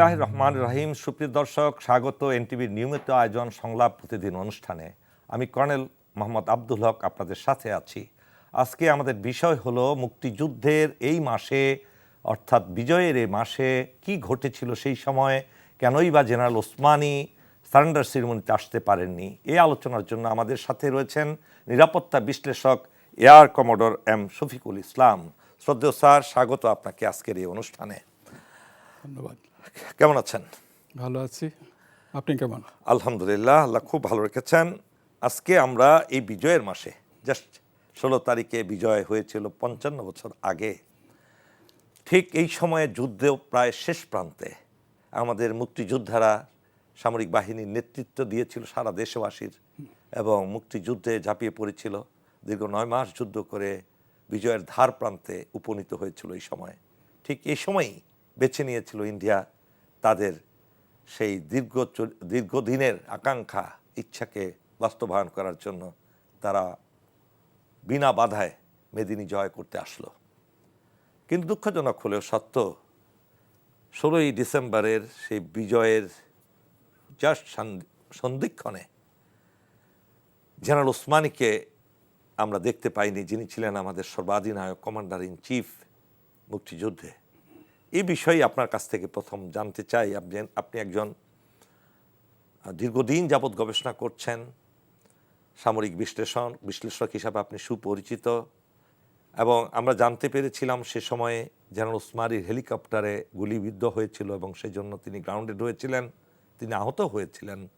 বিসমিল্লাহ রহমান রহিম সুপ্রিয় দর্শক, স্বাগত এনটিভির নিয়মিত আয়োজন সংলাপ প্রতিদিন অনুষ্ঠানে। আমি কর্নেল মোহাম্মদ আব্দুল হক আপনাদের সাথে আছি। আজকে আমাদের বিষয় হলো মুক্তিযুদ্ধের এই মাসে, অর্থাৎ বিজয়ের এই মাসে কি ঘটেছিল সেই সময়, কেনই বা জেনারেল ওসমানী সারেন্ডার সেরিমনিতে আসতে পারেননি। এই আলোচনার জন্য আমাদের সাথে রয়েছেন নিরাপত্তা বিশ্লেষক air commodore M Shafiqul Islam. শ্রদ্ধেয় স্যার, স্বাগত আপনাকে আজকের এই অনুষ্ঠানে। ধন্যবাদ। কেমন আছেন? ভালো আছি। আপনি কেমন? আলহামদুলিল্লাহ আল্লাহ খুব ভালো রেখেছেন। আজকে আমরা এই বিজয়ের মাসে জাস্ট ষোলো তারিখে বিজয় হয়েছিল পঞ্চান্ন বছর আগে। ঠিক এই সময়ে যুদ্ধেও প্রায় শেষ প্রান্তে আমাদের মুক্তিযোদ্ধারা সামরিক বাহিনীর নেতৃত্ব দিয়েছিল সারা দেশবাসীর এবং মুক্তিযুদ্ধে ঝাঁপিয়ে পড়েছিল। দীর্ঘ নয় মাস যুদ্ধ করে বিজয়ের ধার প্রান্তে উপনীত হয়েছিল এই সময়। ঠিক এই সময়ই বেছে নিয়েছিল ইন্ডিয়া তাদের সেই দীর্ঘ দীর্ঘদিনের আকাঙ্ক্ষা, ইচ্ছাকে বাস্তবায়ন করার জন্য তারা বিনা বাধায় মেদিনী জয় করতে আসলো। কিন্তু দুঃখজনক হলেও সত্য, ষোলোই ডিসেম্বরের সেই বিজয়ের জাস্ট সন্ধিক্ষণে জেনারেল ওসমানীকে আমরা দেখতে পাইনি, যিনি ছিলেন আমাদের সর্বাধিনায়ক কমান্ডার ইন চিফ মুক্তিযুদ্ধে। এই বিষয়ে আপনার কাছ থেকে প্রথম জানতে চাই। আপনি একজন দীর্ঘদিন যাবৎ গবেষণা করছেন। সামরিক বিশ্লেষণ, বিশ্লেষক হিসাবে আপনি সুপরিচিত। এবং আমরা জানতে পেরেছিলাম সে সময়ে জেনারেল ওসমানীর হেলিকপ্টারে গুলিবিদ্ধ হয়েছিল এবং সেই জন্য তিনি গ্রাউন্ডেড হয়েছিলেন তিনি আহত হয়েছিলেন।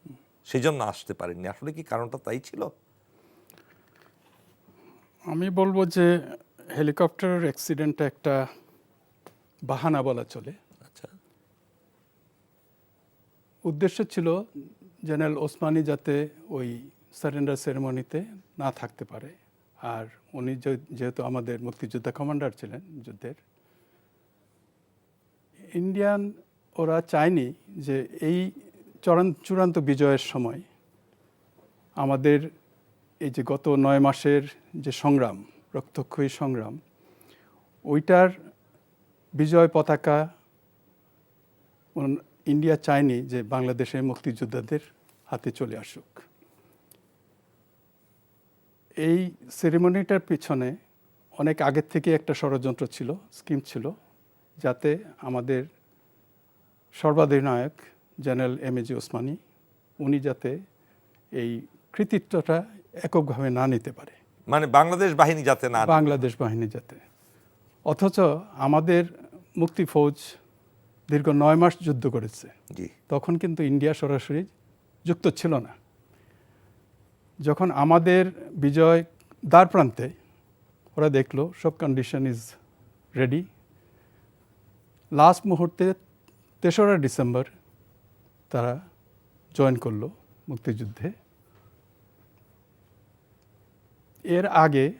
সেই জন্য আসতে পারেননি। আসলে কি কারণটা তাই ছিল? আমি বলব যে হেলিকপ্টারের অ্যাক্সিডেন্টটা একটা বাহানা বলা চলে। আচ্ছা। উদ্দেশ্য ছিল জেনারেল ওসমানি যাতে ওই সারেন্ডার সেরেমনিতে না থাকতে পারে। আর উনি যেহেতু আমাদের মুক্তিযোদ্ধা কমান্ডার ছিলেন যুদ্ধের ইন্ডিয়ান ওরা চায়নি যে এই চূড়ান্ত বিজয়ের সময় আমাদের এই যে গত নয় মাসের যে সংগ্রাম রক্তক্ষয়ী সংগ্রাম ওইটার বিজয় পতাকা ইন্ডিয়া চায়নি যে বাংলাদেশের মুক্তিযোদ্ধাদের হাতে চলে আসুক। এই সেরেমনিটার পিছনে অনেক আগের থেকে একটা ষড়যন্ত্র ছিল স্কিম ছিল যাতে আমাদের সর্বাধিনায়ক general M A G Osmani উনি যাতে এই কৃতিত্বটা এককভাবে না নিতে পারে। মানে বাংলাদেশ বাহিনী যাতে না বাংলাদেশ বাহিনী যাতে। অথচ আমাদের মুক্তি ফৌজ দীর্ঘ নয় মাস যুদ্ধ করেছে। জি। তখন কিন্তু ইন্ডিয়া সরাসরি যুক্ত ছিল না। যখন আমাদের বিজয় দ্বার প্রান্তে ওরা দেখল সব কন্ডিশন ইজ রেডি লাস্ট মুহূর্তে তেসরা ডিসেম্বর তারা জয়েন করল মুক্তিযুদ্ধে। এর আগে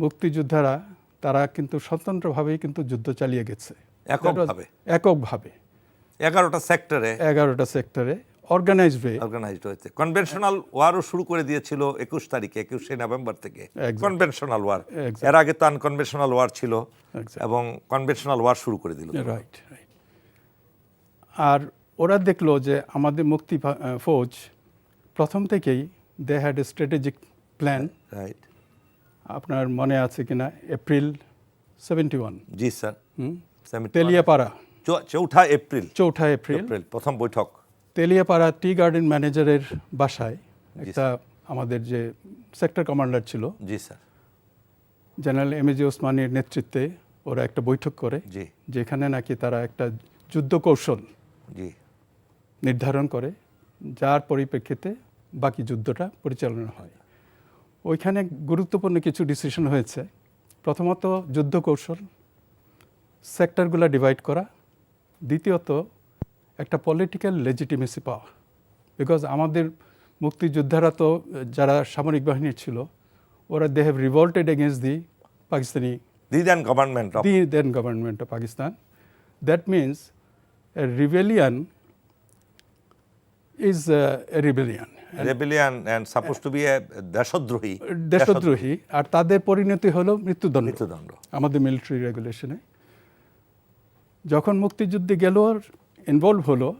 মুক্তিযোদ্ধারা তারা কিন্তু স্বতন্ত্রভাবেই কিন্তু যুদ্ধ চালিয়ে গেছে। এককভাবে? এককভাবে। এগারোটা সেক্টরে? এগারোটা সেক্টরে অর্গানাইজড ওয়ে অর্গানাইজড হয়েছে। কনভেনশনাল ওয়ারও শুরু করে দিয়েছিল একুশ তারিখে একুশে নভেম্বর থেকে. কনভেনশনাল ওয়ার এর আগে তো আনকনভেনশনাল ওয়ার ছিল এবং কনভেনশনাল ওয়ার শুরু করে দিল। রাইট রাইট আর ওরা দেখল যে আমাদের মুক্তি ফৌজ প্রথম থেকেই they had a strategic plan right আপনার মনে আছে কিনা? এপ্রিল সেভেন্টি ওয়ান জি স্যার। one. তেলিয়াপাড়া। চৌঠা এপ্রিল। চৌঠা এপ্রিল। প্রথম বৈঠক। তেলিয়াপাড়া টি গার্ডেন ম্যানেজারের বাসায় একটা আমাদের যে সেক্টর কমান্ডার ছিল জি sir. General M A G ওসমানীর নেতৃত্বে ওরা একটা বৈঠক করে জি। যেখানে নাকি তারা একটা যুদ্ধ কৌশল জি। নির্ধারণ করে যার পরিপ্রেক্ষিতে বাকি যুদ্ধটা পরিচালনা হয়। ওইখানে গুরুত্বপূর্ণ কিছু ডিসিশন হয়েছে প্রথমত যুদ্ধ কৌশল সেক্টরগুলো ডিভাইড করা দ্বিতীয়ত একটা পলিটিক্যাল লেজিটিমেসি পাওয়া বিকজ আমাদের মুক্তিযোদ্ধারা তো যারা সামরিক বাহিনীর ছিল ওরা they have revolted against the Pakistani the then government of then government of Pakistan. That means a rebellion is a rebellion. And rebellion and suppose to be a দেশদ্রোহী দেশদ্রোহী আর তাদের পরিণতি হলো মৃত্যুদণ্ড। মৃত্যুদণ্ড। আমাদের মিলিটারি রেগুলেশনে যখন মুক্তিযুদ্ধে গেল ইনভলভ হলো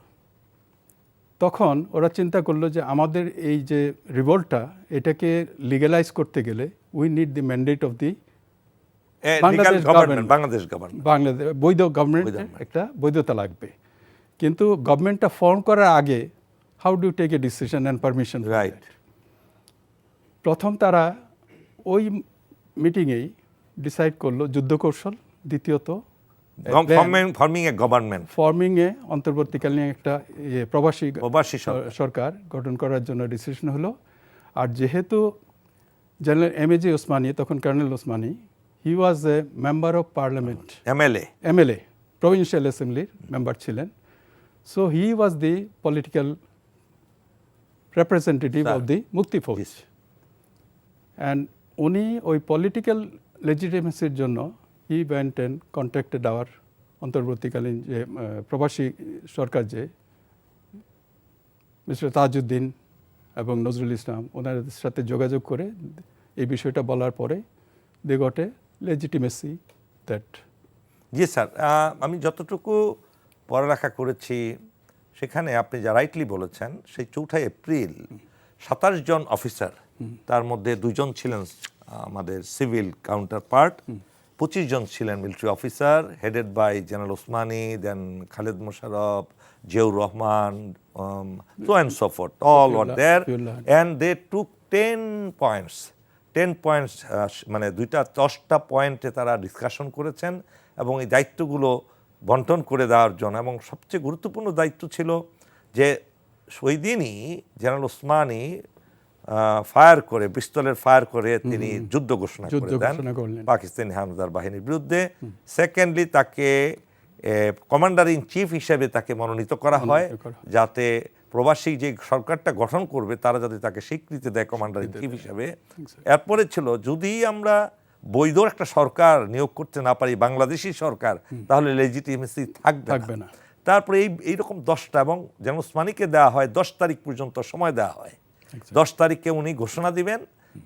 তখন ওরা চিন্তা করল যে আমাদের এই যে রিভোল্টটা এটাকে লিগালাইজ করতে গেলে we need the mandate of the Bangladesh government Bangladesh government Bangladesh বৈধ government. একটা বৈধতা লাগবে। কিন্তু গভর্নমেন্টটা ফর্ম করার আগে how do take a decision and permission right প্রথম তারা ওই মিটিংয়েই ডিসাইড করল যুদ্ধ কৌশল দ্বিতীয়ত ফর্মিং এ গভর্নমেন্ট ফর্মিংয়ে অন্তর্বর্তীকালীন একটা ইয়ে, প্রবাসী প্রবাসী সরকার। গঠন করার জন্য ডিসিশন হলো। আর যেহেতু general M A G Osmani তখন colonel Osmani he was a member of parliament MLA MLA provincial অ্যাসেম্বলির member ছিলেন। So he was the political representative Sir. Of the Mukti Fauj and উনি ওই পলিটিক্যাল লেজিটিমেসির জন্য he went and contacted our অন্তর্বর্তীকালীন যে প্রবাসী সরকার যে মিস্টার তাজউদ্দিন এবং নজরুল ইসলাম ওনাদের সাথে যোগাযোগ করে এই বিষয়টা বলার পরে দে গটে লেজিটিমেসি দ্যাট জি স্যার আমি যতটুকু পড়ালেখা করেছি সেখানে আপনি যা রাইটলি বলেছেন সেই চৌঠা এপ্রিল সাতাশ জন অফিসার তার মধ্যে দুজন ছিলেন আমাদের সিভিল কাউন্টার পার্ট পঁচিশ জন ছিলেন military officer headed by general Osmani then Khaled Mosharraf Ziaur Rahman so and so fourth all war there and they took ten points ten points মানে দুইটা দশটা পয়েন্টে তারা ডিসকাশন করেছেন এবং এই দায়িত্বগুলো বন্টন করে দেওয়ার জন্য এবং সবচেয়ে গুরুত্বপূর্ণ দায়িত্ব ছিল যে ওই দিনই জেনারেল ওসমানী ফায়ার করে পিস্তলের ফায়ার করে তিনি যুদ্ধ ঘোষণা করে দেন। পাকিস্তানি হানাদার বাহিনীর বিরুদ্ধে। সেকেন্ডলি তাকে কমান্ডার ইন চিফ হিসেবে তাকে মনোনীত করা হয় করা হয়। যাতে প্রবাসী যে সরকারটা গঠন করবে তারা যাতে তাকে স্বীকৃতি দেয় কমান্ডার ইন চিফ হিসেবে। এরপরে ছিল যদি আমরা বৈধ একটা সরকার নিয়োগ করতে না পারি বাংলাদেশি সরকার তাহলে লেজিটিমেসি থাকবে থাকবে না। তারপরে এই এইরকম দশটা এবং যেমন ওসমানীকে দেওয়া হয় দশ তারিখ পর্যন্ত সময় দেওয়া হয়। দশ তারিখে উনি ঘোষণা দিবেন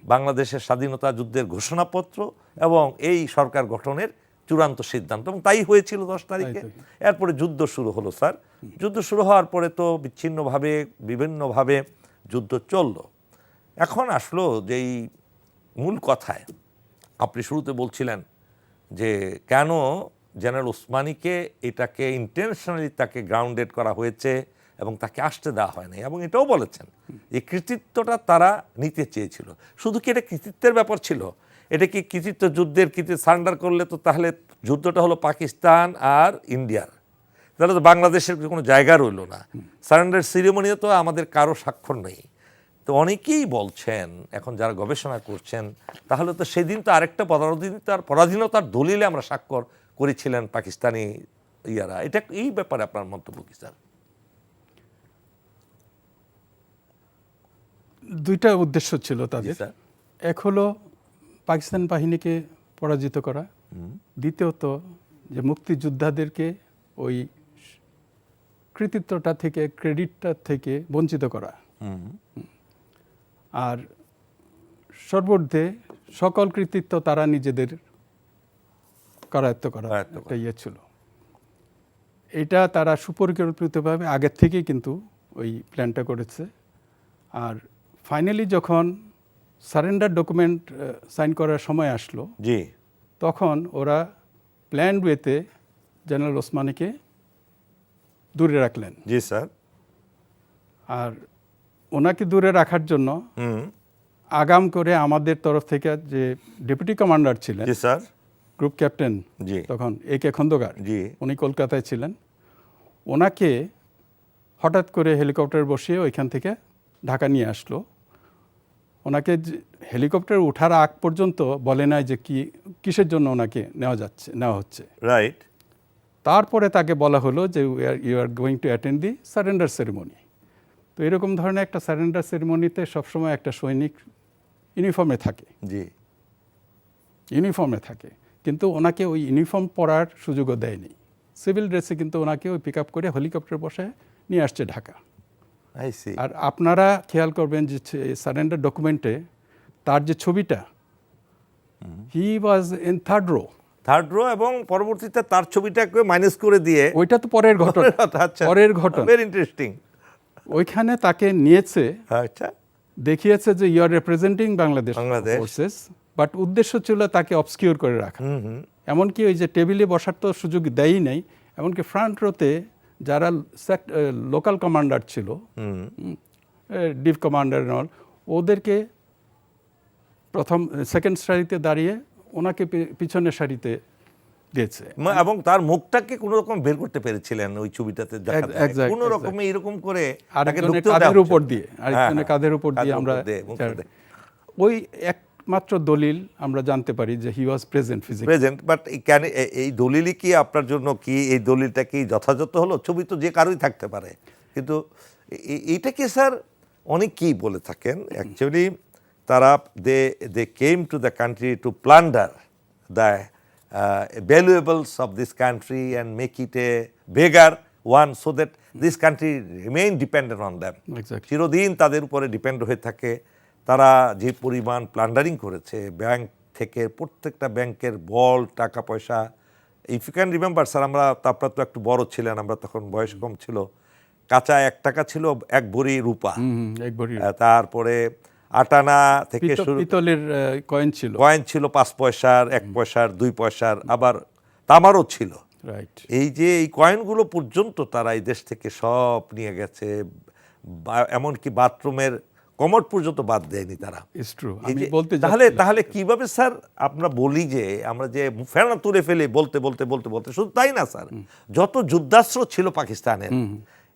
বাংলাদেশের স্বাধীনতা যুদ্ধের ঘোষণাপত্র এবং এই সরকার গঠনের চূড়ান্ত সিদ্ধান্ত। এবং তাই হয়েছিল দশ তারিখে। এরপরে যুদ্ধ শুরু হলো স্যার। যুদ্ধ শুরু হওয়ার পরে তো বিচ্ছিন্নভাবে বিভিন্নভাবে যুদ্ধ চলল। এখন আসলো যেই মূল কথায় আপনি শুরুতে বলছিলেন যে কেন জেনারেল ওসমানীকে এটাকে ইন্টেনশনালি তাকে গ্রাউন্ডেড করা হয়েছে এবং তাকে আসতে দেওয়া হয় নাই, এবং এটাও বলেছেন যে কৃতিত্বটা তারা নিতে চেয়েছিল। শুধু কি এটা কৃতিত্বের ব্যাপার ছিল? এটা কি কৃতিত্ব যুদ্ধের কৃতিত্ব সারেন্ডার করলে তো তাহলে যুদ্ধটা হলো পাকিস্তান আর ইন্ডিয়ার। তাহলে তো বাংলাদেশের কোনো জায়গা রইল না। সারেন্ডার সিরিমনিও তো আমাদের কারও স্বাক্ষর নেই। তো অনেকেই বলছেন এখন যারা গবেষণা করছেন তাহলে তো সেদিন তো আরেকটা পরাধীনতার পরাধীনতার দলিলে আমরা স্বাক্ষর করেছিলেন পাকিস্তানি ইয়ারা। এটা এই ব্যাপারে আপনার মন্তব্য কি স্যার? দুইটা উদ্দেশ্য ছিল তাদের। এক হলো পাকিস্তান বাহিনীকে পরাজিত করা। দ্বিতীয়ত যে মুক্তিযোদ্ধাদেরকে ওই কৃতিত্বটা থেকে ক্রেডিটটা থেকে বঞ্চিত করা। আর সর্বর্ধে সকল কৃতিত্ব তারা নিজেদের করায়ত্ত করা একটা ইয়ে ছিল। এটা তারা সুপরিকল্পিতভাবে আগের থেকেই কিন্তু ওই প্ল্যানটা করেছে। আর ফাইনালি যখন সারেন্ডার ডকুমেন্ট সাইন করার সময় আসলো জি। তখন ওরা প্ল্যান ওয়েতে জেনারেল ওসমানীকে দূরে রাখলেন। জি স্যার। আর ওনাকে দূরে রাখার জন্য আগাম করে আমাদের তরফ থেকে যে ডেপুটি কমান্ডার ছিলেন স্যার। Group captain ji. তখন এ কে খন্দকার জি। উনি কলকাতায় ছিলেন। ওনাকে হঠাৎ করে হেলিকপ্টার বসিয়ে ওইখান থেকে ঢাকা নিয়ে আসলো। ওনাকে হেলিকপ্টার ওঠার আগ পর্যন্ত বলে নাই যে কি কিসের জন্য ওনাকে নেওয়া যাচ্ছে নেওয়া হচ্ছে। রাইট। তারপরে তাকে বলা হলো যে you are going to attend the surrender ceremony তো এরকম ধরনের একটা সারেন্ডার সেরিমনিতে সবসময় একটা সৈনিক ইউনিফর্মে থাকে। জি। ইউনিফর্মে থাকে। কিন্তু ওনাকে ওই ইউনিফর্ম পরার সুযোগও দেয়নি। সিভিল ড্রেসে কিন্তু ওনাকে ওই পিক আপ করে হেলিকপ্টার বসে নিয়ে আসছে ঢাকা। আই সি আর আপনারা খেয়াল করবেন যে সারেন্ডার ডকুমেন্টে তার যে ছবিটা he was in third row third row এবং পরবর্তীতে তার ছবিটাকে মাইনাস করে দিয়ে ওইটা তো পরের ঘটনা। আচ্ছা। পরের ঘটনা। ভেরি ইন্টারেস্টিং ওইখানে তাকে নিয়েছে আচ্ছা। দেখিয়েছে যে you are representing Bangladesh Bangladesh. Forces but উদ্দেশ্য ছিল তাকে অবসকিউর করে রাখা। এমনকি ওই যে টেবিলে বসার তো সুযোগ দেয়ই নাই এমনকি ফ্রন্ট রোতে যারা লোকাল কমান্ডার ছিল ডিভ কমান্ডার অল ওদেরকে প্রথম সেকেন্ড সারিতে দাঁড়িয়ে ওনাকে পিছনের সারিতে দিয়েছে এবং তার মুখটাকে কোনো রকম বের করতে পেরেছিলেন ওই ছবিটাতে কোনো. রকমে এরকম করে ঢুকতেও দেওয়া কাঁধের উপর দিয়ে হ্যাঁ, আরেকজনের হ্যাঁ, কাঁধের উপর দিয়ে আমরা। ওই একমাত্র দলিল আমরা জানতে পারি যে he was present physically present but কেন এই দলিলই কি আপনার জন্য কি এই দলিলটা কি যথাযথ হলো? ছবি তো যে কারোই থাকতে পারে। কিন্তু এ- এ- এইটা কি স্যার? অনেকেই বলে থাকেন অ্যাকচুয়ালি তারা they they came to the country to plunder the valuables of this country and make it a beggar one so that this country remain dependent on them Exactly. চিরদিন তাদের উপরে ডিপেন্ড হয়ে থাকে। তারা যে পরিমাণ প্লান্ডারিং করেছে ব্যাংক থেকে প্রত্যেকটা ব্যাংকের বল টাকা পয়সা if you can remember sir আমরা আপনার তো একটু বড় ছিলেন আমরা তখন বয়স কম ছিল। কাঁচা এক টাকা ছিল এক ভরি রূপা। তারপরে আটানা থেকে শুরু পিতলের কয়েন ছিল। কয়েন ছিল পাঁচ পয়সার এক পয়সার দুই পয়সার আবার তামারও ছিল। রাইট এই যে এই কয়েনগুলো পর্যন্ত তারা এই দেশ থেকে সব নিয়ে গেছে এমনকি বাথরুমের কমোড পর্যন্ত বাদ দেয়নি তারা। আমি বলতে তাহলে তাহলে কীভাবে স্যার আমরা বলি যে আমরা যে ফেনা তুলে ফেলে বলতে বলতে বলতে বলতে শুধু তাই না স্যার? যত যুদ্ধাস্ত্র ছিল পাকিস্তানের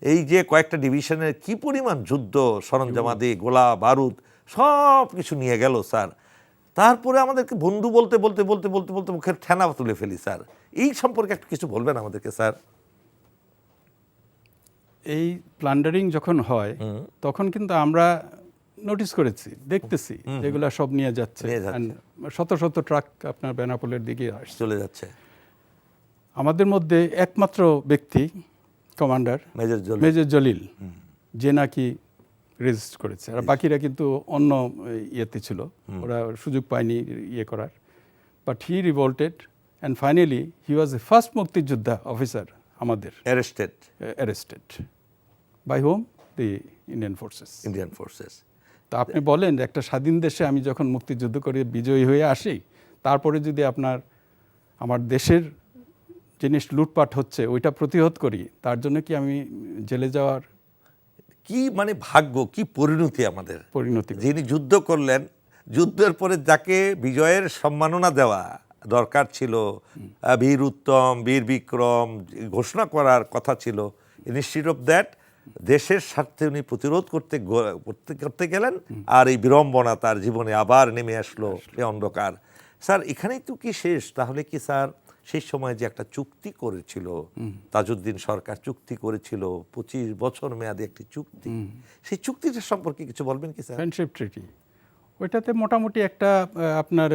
এই যে কয়েকটা ডিভিশনের কি পরিমাণ যুদ্ধ সরঞ্জামাদি গোলা বারুদ সব কিছু নিয়ে গেল স্যার। তারপরে আমাদেরকে বন্ধু বলতে বলতে বলতে বলতে বলতে মুখের ঠেনা তুলে ফেলি স্যার। এই সম্পর্কে একটু কিছু বলবেন আমাদেরকে স্যার? এই প্লান্ডারিং যখন হয় তখন কিন্তু আমরা নোটিস করেছি দেখতেছি যেগুলা সব নিয়ে যাচ্ছে। শত শত ট্রাক আপনার বেনাপোলের দিকে আসছে। চলে যাচ্ছে। আমাদের মধ্যে একমাত্র ব্যক্তি কমান্ডার মেজর জলিল। যে নাকি রেজিস্ট করেছে। আর বাকিরা কিন্তু অন্য ইয়েতে ছিল। ওরা সুযোগ পায়নি ইয়ে করার। But he revolted and finally he was a first মুক্তিযোদ্ধা অফিসার আমাদের। Arrested arrested by home the Indian forces Indian forces তো আপনি বলেন একটা স্বাধীন দেশে আমি যখন মুক্তিযুদ্ধ করে বিজয়ী হয়ে আসি তারপরে যদি আপনার আমার দেশের জিনিস লুটপাট হচ্ছে ওইটা প্রতিহত করি তার জন্য কি আমি জেলে যাওয়ার কি মানে ভাগ্য কি পরিণতি আমাদের? পরিণতি। যিনি যুদ্ধ করলেন যুদ্ধের পরে যাকে বিজয়ের সম্মাননা দেওয়া দরকার ছিল বীর উত্তম বীর বিক্রম ঘোষণা করার কথা ছিল ইনস্টিটিউট অফ দ্যাট দেশের স্বার্থে উনি প্রতিরোধ করতে করতে করতে গেলেন আর এই বিড়ম্বনা তার জীবনে আবার নেমে আসলো সে অন্ধকার। স্যার এখানেই তো কি শেষ? তাহলে কি স্যার সেই সময় যে একটা চুক্তি করেছিল তাজউদ্দিন সরকার চুক্তি করেছিল পঁচিশ বছর মেয়াদে একটি চুক্তি। সেই চুক্তিটা সম্পর্কে কিছু বলবেন কি স্যার? ফ্রেন্ডশিপ ট্রিটি ওইটাতে মোটামুটি একটা আপনার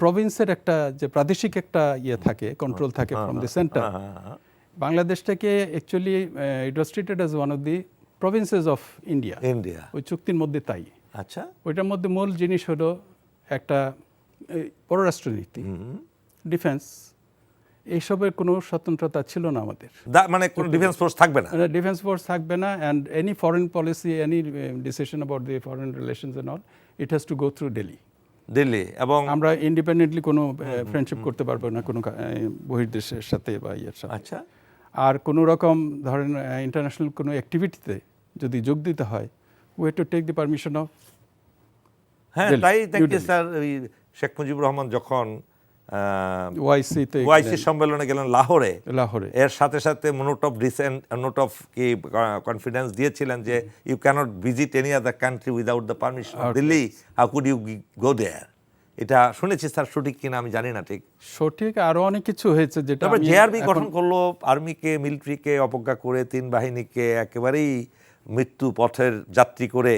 প্রভিন্সের একটা যে প্রাদেশিক একটা ইয়ে থাকে কন্ট্রোল থাকে ফ্রম দ্য সেন্টার বাংলাদেশটাকে actually it was treated as one of the provinces of India India ওই চুক্তির মধ্যে তাই। আচ্ছা। ওইটার মধ্যে মূল জিনিস হলো একটা পররাষ্ট্রনীতি। ডিফেন্স এইসবের কোনো স্বতন্ত্রতা ছিল না আমাদের। মানে কোনো ডিফেন্স ফোর্স থাকবে না? ডিফেন্স ফোর্স থাকবে না and any foreign policy any decision about the foreign relations and all it has to go through Delhi Delhi এবং আমরা ইন্ডিপেন্ডেন্টলি কোনো ফ্রেন্ডশিপ করতে পারব না কোনো বহির্দেশের সাথে বা ইয়ের সাথে। আচ্ছা। আর কোনো রকম ধরেন ইন্টারন্যাশনাল কোনো অ্যাক্টিভিটিতে যদি যোগ দিতে হয় we to take the permission of হ্যাঁ তাই স্যার ওই শেখ মুজিবুর রহমান যখন ওয়াইসিতে ওআইসি সম্মেলনে গেলেন লাহোরে। লাহোরে। এর সাথে সাথে note of dissent note of কি কনফিডেন্স দিয়েছিলেন যে you cannot visit any other country without the permission Delhi how could you go there এটা শুনেছি স্যার সঠিক কিনা আমি জানি না ঠিক। সঠিক আরও অনেক কিছু হয়েছে যেটা জেআরবি গঠন করল আর্মিকে মিলিটারিকে অবজ্ঞা করে তিন বাহিনীকে একেবারেই মৃত্যু পথের যাত্রী করে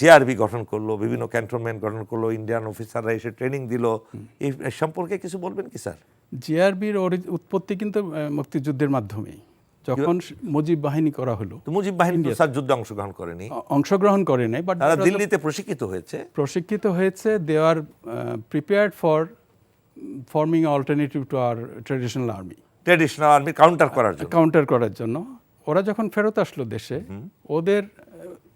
জেআরবি গঠন করল বিভিন্ন ক্যান্টনমেন্ট গঠন করল ইন্ডিয়ান অফিসাররা এসে ট্রেনিং দিল। এই সম্পর্কে কিছু বলবেন কি স্যার? জিআরবির উৎপত্তি কিন্তু মুক্তিযুদ্ধের মাধ্যমেই। যখন মুজিব বাহিনী করা হলো মুজিব বাহিনী স্যার যুদ্ধে অংশগ্রহণ করেনি। অংশগ্রহণ করে নাই বাট তারা দিল্লিতে প্রশিক্ষিত হয়েছে। প্রশিক্ষিত হয়েছে they are prepared for forming alternative to our traditional army traditional army counter করার জন্য। কাউন্টার করার জন্য। ওরা যখন ফেরত আসলো দেশে ওদের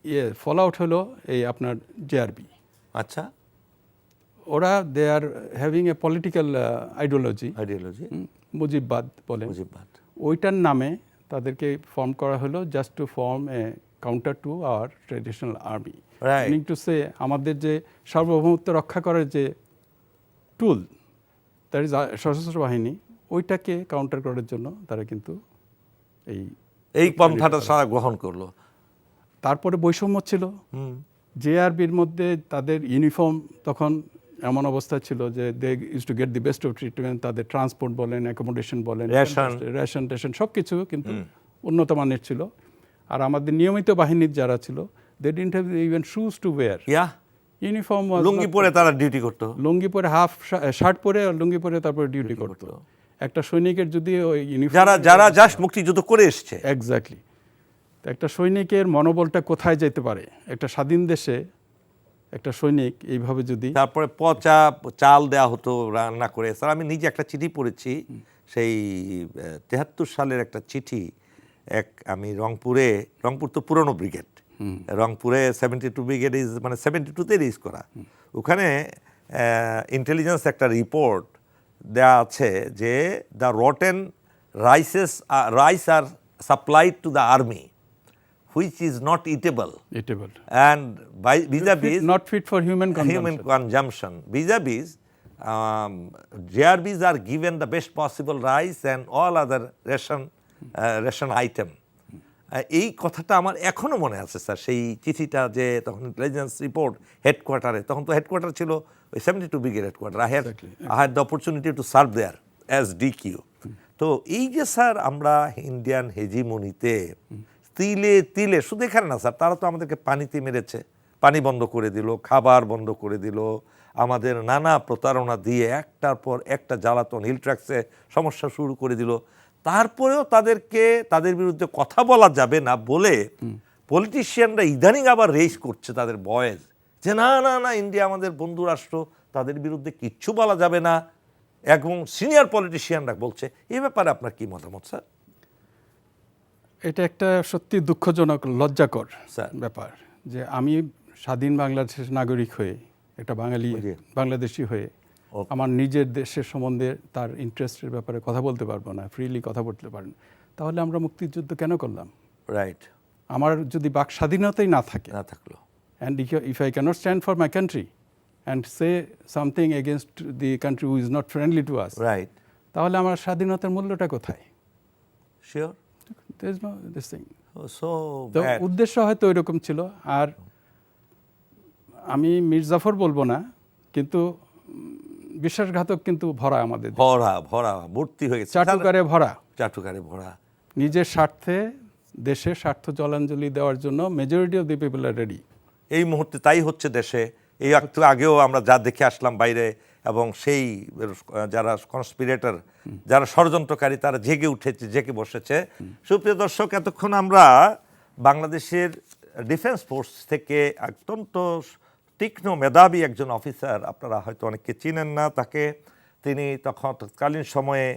ইয়ে ফল আউট হলো এই আপনার জেআরবি আচ্ছা। ওরা they are having a political ideology ideology Mujibbad বলে। মুজিববাদ। ওইটার নামে তাদেরকে ফর্ম করা হলো just to form a counter to our traditional army. Meaning to say আমাদের যে সার্বভৌমত্ব রক্ষা করার যে টুল দ্যাট ইজ সশস্ত্র বাহিনী ওইটাকে কাউন্টার করার জন্য তারা কিন্তু এই এই পন্থাটা সারা গ্রহণ করল। তারপরে বৈষম্য ছিল। জেআরবির মধ্যে তাদের ইউনিফর্ম তখন এমন অবস্থা ছিল যে they use to get the best of treatment তাদের ট্রান্সপোর্ট বলেন অ্যাকোমোডেশন বলেন. রেশন টেশন সব কিছু কিন্তু উন্নত মানের ছিল। আর আমাদের নিয়মিত বাহিনীর যারা ছিল they didn't have even shoes to wear yeah uniform lungi পরে তারা ডিউটি করতো। লুঙ্গি পরে হাফ শার্ট পরে আর লুঙ্গি পরে তারপরে ডিউটি করতো। একটা সৈনিকের যদি ওই ইউনিফর্ম যারা যারা জাস্ট মুক্তিযুদ্ধ করে এসছে। এক্স্যাক্টলি একটা সৈনিকের মনোবলটা কোথায় যেতে পারে? একটা স্বাধীন দেশে একটা সৈনিক এইভাবে যদি তারপরে পচা চাল দেওয়া হতো রান্না করে। স্যার আমি নিজে একটা চিঠি পড়েছি। সেই তেহাত্তর সালের একটা চিঠি। এক আমি রংপুরে রংপুর তো পুরনো ব্রিগেড। রংপুরে সেভেন্টি টু ব্রিগেড ইজ মানে সেভেন্টি টুতে রিজ করা ওখানে ইন্টেলিজেন্স একটা রিপোর্ট দেওয়া আছে যে the rotten rices rice are supplied to the army which is not eatable. Eatable and by vis not fit for human human consumption. Human consumption. Vis-a-vis, um, JRBs are given the best possible rice and all other ration, uh, ration item. Uh, এই কথাটা আমার এখনও মনে আছে sir সেই চিঠিটা যে তখন ইন্টেলিজেন্স রিপোর্ট হেডকোয়ার্টারে তখন তো হেডকোয়ার্টার ছিল ওই seventy two brigade headquarter I had I had the opportunity to serve there as D Q তো এই যে স্যার আমরা ইন্ডিয়ান হেজিমনিতে তিলে তিলে শুধু এখানে না স্যার তারা তো আমাদেরকে পানিতে মেরেছে। পানি বন্ধ করে দিল খাবার বন্ধ করে দিল। আমাদের নানা প্রতারণা দিয়ে একটার পর একটা জ্বালাতন হিল ট্র্যাক্সে সমস্যা শুরু করে দিল। তারপরেও তাদেরকে তাদের বিরুদ্ধে কথা বলা যাবে না বলে পলিটিশিয়ানরা ইদানিং আবার রেস করছে তাদের বয়েজ যে না না না ইন্ডিয়া আমাদের বন্ধু রাষ্ট্র তাদের বিরুদ্ধে কিচ্ছু বলা যাবে না। এবং সিনিয়র পলিটিশিয়ানরা বলছে এ ব্যাপারে আপনার কি মতামত স্যার? এটা একটা সত্যি দুঃখজনক লজ্জাকর। ব্যাপার যে আমি স্বাধীন বাংলাদেশের নাগরিক হয়ে একটা বাঙালি বাংলাদেশি হয়ে। আমার নিজের দেশের সম্বন্ধে তার ইন্টারেস্টের ব্যাপারে কথা বলতে পারব না ফ্রিলি কথা বলতে পারেন তাহলে আমরা মুক্তিযুদ্ধ কেন করলাম? রাইট আমার যদি বাক স্বাধীনতাই না থাকে না থাকল। And if I cannot stand for my country and say something against the country who is not friendly to us, right তাহলে আমার স্বাধীনতার মূল্যটা কোথায়? Sure There is no this thing. So তো উদ্দেশ্য হয়তো ওইরকম ছিল। আর আমি মির্জাফর বলব না কিন্তু বিশ্বাসঘাতক কিন্তু ভরা আমাদের ভরা ভরা ভর্তি হয়ে গেছে। চাটুকারে ভরা। চাটুকারে ভরা। নিজের স্বার্থে দেশের স্বার্থ জলাঞ্জলি দেওয়ার জন্য majority of the people are ready এই মুহূর্তে তাই হচ্ছে দেশে। এই একটু আগেও আমরা যা দেখে আসলাম বাইরে এবং সেই যারা কনস্পিরেটর যারা ষড়যন্ত্রকারী, তারা জেগে উঠেছে, জেগে বসেছে। সুপ্রিয় দর্শক, এতক্ষণ আমরা বাংলাদেশের ডিফেন্স ফোর্স থেকে অত্যন্ত তীক্ষ্ণ মেধাবী একজন অফিসার, আপনারা হয়তো অনেকে চিনেন না, তাকে তিনি তখন তৎকালীন সময়ে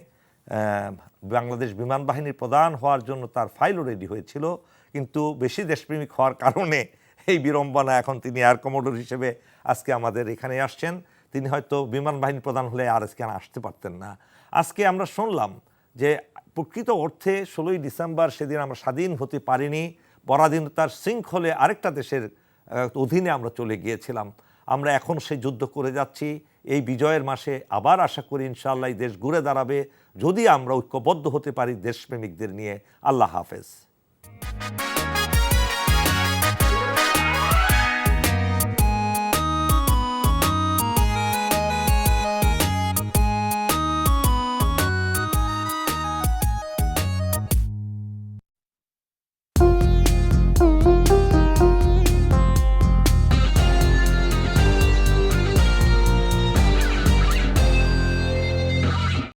বাংলাদেশ বিমান বাহিনীর প্রধান হওয়ার জন্য তার ফাইলও রেডি হয়েছিল। কিন্তু বেশি দেশপ্রেমিক হওয়ার কারণে এই বিড়ম্বনা এখন তিনি এয়ার কমোডোর হিসেবে আজকে আমাদের এখানে আসছেন। তিনি হয়তো বিমান বাহিনী প্রধান হলে আর আজকে আসতে পারতেন না। আজকে আমরা শুনলাম যে প্রকৃত অর্থে ষোলোই ডিসেম্বর সেদিন আমরা স্বাধীন হতে পারিনি, পরাধীনতার শৃঙ্খলে আরেকটা দেশের অধীনে আমরা চলে গিয়েছিলাম। আমরা এখন সেই যুদ্ধ করে যাচ্ছি। এই বিজয়ের মাসে আবার আশা করি ইনশাআল্লাহ দেশ ঘুরে দাঁড়াবে। যদি আমরা ঐক্যবদ্ধ হতে পারি দেশপ্রেমিকদের নিয়ে। আল্লাহ হাফেজ।